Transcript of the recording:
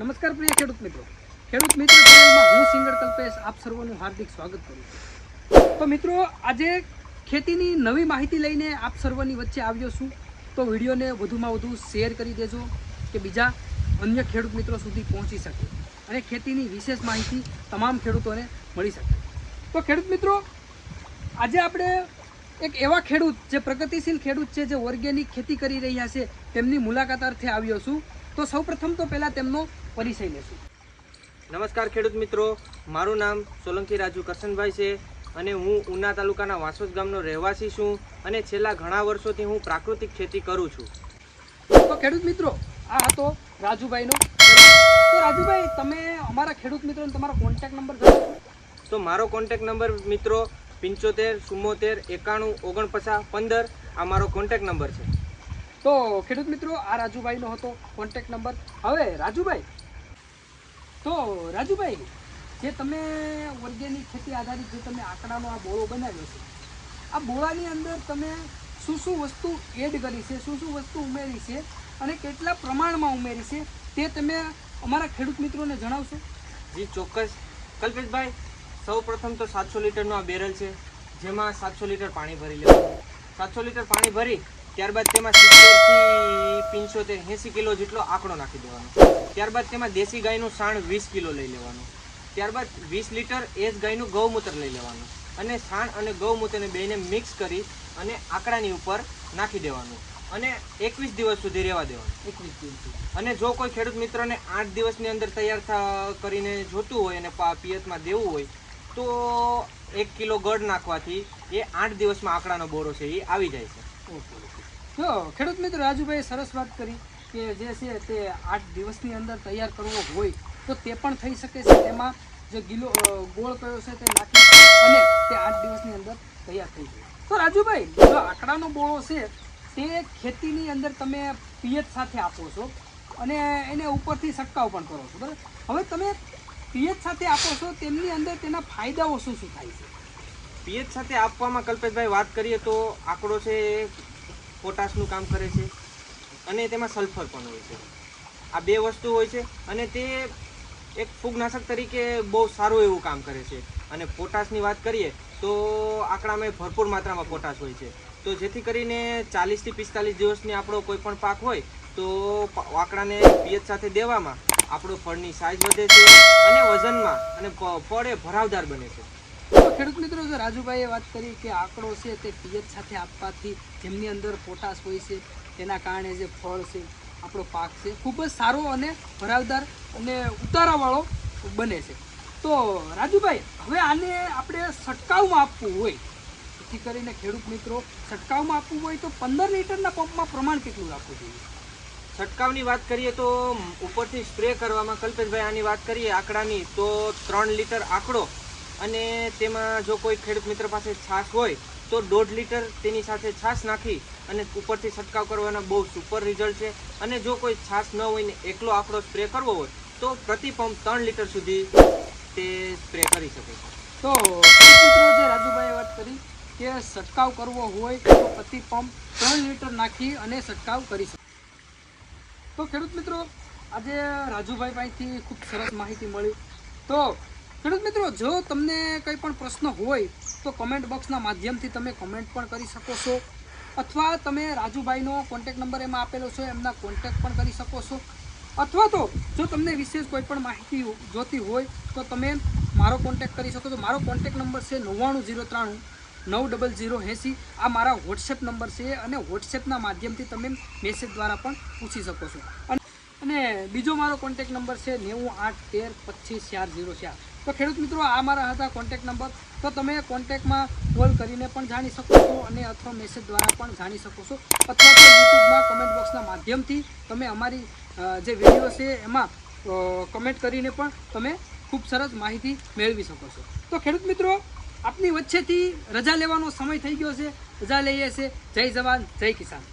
નમસ્કાર પ્રિય ખેડૂત મિત્રો. ખેડૂત મિત્ર ચેનલમાં હું સિંગર કલ્પેશ આપ સર્વનું હાર્દિક સ્વાગત કરું છું. તો મિત્રો, આજે ખેતીની નવી માહિતી લઈને આપ સર્વની વચ્ચે આવ્યો છું. તો વિડીયોને વધુમાં વધુ શેર કરી દેજો કે બીજા અન્ય ખેડૂત મિત્રો સુધી પહોંચી શકે અને ખેતીની વિશેષ માહિતી તમામ ખેડૂતોને મળી શકે. તો ખેડૂત મિત્રો, આજે આપણે એક એવા ખેડૂત જે પ્રગતિશીલ ખેડૂત છે, જે ઓર્ગેનિક ખેતી કરી રહ્યા છે, તેમની મુલાકાત અર્થે આવ્યો છું. તો સૌપ્રથમ તો પહેલાં તેમનો પરિચય લેશું. નમસ્કાર ખેડૂત મિત્રો મારું નામ સોલંકી રાજુ કરશનભાઈ છે અને હું ઉના તાલુકાના વાંસોદ ગામનો રહેવાસી છું અને છેલ્લા ઘણા વર્ષોથી હું પ્રાકૃતિક ખેતી કરું છું. તો ખેડૂત મિત્રો આ હતો રાજુભાઈનો તો રાજુભાઈ તમે અમારા ખેડૂત મિત્રોને તમારો કોન્ટેક્ટ નંબર જણાવો. તો મારો કોન્ટેક નંબર મિત્રો પંચોતેર ચુમ્મોતેર એકાણું ઓગણપચાસ પંદર આ મારો કોન્ટેક નંબર છે. તો ખેડૂત મિત્રો આ રાજુભાઈનો હતો કોન્ટેક્ટ નંબર હવે રાજુભાઈ તો રાજુભાઈ, જે તમે ઓર્ગેનિક ખેતી આધારિત જે તમે આંકડાનો આ બોળો બનાવ્યો છે, આ બોળાની અંદર તમે શું શું વસ્તુ એડ કરી છે, શું શું વસ્તુ ઉમેરી છે અને કેટલા પ્રમાણમાં ઉમેરી છે તે તમે અમારા ખેડૂત મિત્રોને જણાવશો? જી, ચોક્કસ. કલ્પેશભાઈ સૌ પ્રથમ તો સાતસો લીટરનો આ બેરલ છે, જેમાં સાતસો લીટર પાણી ભરી લેવાનું. સાતસો લીટર પાણી ભરી ત્યારબાદ તેમાં સિત્તેરથી પંચોતેર એંસી કિલો જેટલો આંકડો નાખી દેવાનો. ત્યારબાદ તેમાં દેશી ગાયનું સાણ વીસ કિલો લઈ લેવાનું. ત્યારબાદ વીસ લીટર એ જ ગાયનું ગૌમૂત્ર લઈ લેવાનું અને સાણ અને ગૌમૂત્રને બેને મિક્સ કરી અને આંકડાની ઉપર નાખી દેવાનું અને એકવીસ દિવસ સુધી રહેવા દેવાનું. એકવીસ દિવસ અને જો કોઈ ખેડૂત મિત્રને આઠ દિવસની અંદર તૈયાર થ કરીને જોતું હોય અને પિયતમાં દેવું હોય તો એક કિલો ગળ નાખવાથી એ આઠ દિવસમાં આંકડાનો બોરો છે એ આવી જાય છે. જો, ખેડૂત મિત્ર રાજુભાઈ સરસ વાત કરી કે જે છે તે આઠ દિવસની અંદર તૈયાર કરવો હોય તો તે પણ થઈ શકે છે. તેમાં જે ગીલો ગોળ કયો છે તે નાખી અને તે આઠ દિવસની અંદર તૈયાર થઈ જાય. તો રાજુભાઈ, જો આંકડાનો બોળો છે, તે ખેતીની અંદર તમે પિયત સાથે આપો છો અને એને ઉપરથી છંટકાવ પણ કરો છો. બરાબર? હવે તમે પિયત સાથે આપો છો, તેમની અંદર તેના ફાયદાઓ શું શું થાય છે? પીએચ સાથે આપવામાં કલ્પેશભાઈ વાત કરીએ તો આંકડો છે એ પોટાશનું કામ કરે છે અને તેમાં સલ્ફર પણ હોય છે. આ બે વસ્તુ હોય છે અને તે એક ફૂગનાશક તરીકે બહુ સારું એવું કામ કરે છે. અને પોટાશની વાત કરીએ તો આંકડામાં ભરપૂર માત્રામાં પોટાશ હોય છે. તો જેથી કરીને ચાલીસથી પિસ્તાલીસ દિવસની આપણો કોઈ પણ પાક હોય તો આંકડાને પિયત સાથે દેવામાં આપણો ફળની સાઇઝ વધે છે અને વજનમાં અને ફળ એ ભરાવદાર બને છે. ખેડૂત મિત્રો, જો રાજુભાઈએ વાત કરી કે આંકડો છે તે પિયત સાથે આપવાથી જેમની અંદર પોટાશ હોય છે, તેના કારણે જે ફળ છે, આપણો પાક છે, ખૂબ જ સારો અને ભરાવદાર અને ઉતારાવાળો બને છે. તો રાજુભાઈ, હવે આને આપણે છંટકાવમાં આપવું હોય, જેથી કરીને ખેડૂત મિત્રો છંટકાવમાં આપવું હોય તો પંદર લીટરના પંપમાં પ્રમાણ કેટલું રાખવું જોઈએ? છંટકાવની વાત કરીએ તો ઉપરથી સ્પ્રે કરવામાં કલ્પેશભાઈ આની વાત કરીએ, આંકડાની, તો ત્રણ લીટર આંકડો અને તેમાં જો કોઈ ખેડૂત મિત્ર પાસે છાશ હોય, તો દોઢ લીટર તેની સાથે છાશ નાખી અને ઉપરથી છંટકાવ કરવાના બહુ સુપર રિઝલ્ટ છે. અને જો કોઈ છાશ ન હોય ને એકલો આંકડો સ્પ્રે કરવો હોય, તો પ્રતિ પંપ ત્રણ લીટર સુધી તે સ્પ્રે કરી શકે છે. તો જે રાજુભાઈએ વાત કરી કે છંટકાવ કરવો હોય, તો પ્રતિ પંપ ત્રણ લીટર નાખી અને છંટકાવ કરી શકે. તો ખેડૂત મિત્રો, આજે રાજુભાઈ પાસેથી ખૂબ સરસ માહિતી મળી. તો ખેડૂત મિત્રો, જો તમને કંઈ પણ પ્રશ્ન હોય, તો કમેન્ટ બોક્સના માધ્યમથી તમે કમેન્ટ પણ કરી શકો છો. અથવા તમે રાજુભાઈનો કોન્ટેક નંબર એમાં આપેલો છે, એમના કોન્ટેક પણ કરી શકો છો. અથવા તો, જો તમને વિશેષ કોઈ પણ માહિતી જોતી હોય, તો તમે મારો કોન્ટેક કરી શકો છો. મારો કોન્ટેક નંબર છે નવ્વાણું જીરો ત્રાણું, નવ ડબલ ઝીરો એંસી આ મારા વોટ્સએપ નંબર છે અને વોટ્સએપના માધ્યમથી તમે મેસેજ દ્વારા પણ પૂછી શકો છો. અને બીજો મારો કોન્ટેક નંબર છે નેવું આઠ તેર પચીસ ચાર ઝીરો ચાર. તો ખેડૂત મિત્રો, આ મારા હતા કોન્ટેક નંબર તો તમે કોન્ટેકમાં કોલ કરીને પણ જાણી શકો છો અને અથવા મેસેજ દ્વારા પણ જાણી શકો છો. અથવા તો યુટ્યુબમાં કમેન્ટ બોક્સના માધ્યમથી તમે અમારી જે વીડિયો છે એમાં કમેન્ટ કરીને પણ તમે ખૂબ સરસ માહિતી મેળવી શકો છો. તો ખેડૂત મિત્રો, આપની વચ્ચેથી રજા લેવાનો સમય થઈ ગયો છે. રજા લઈએ છીએ જય જવાન, જય કિસાન.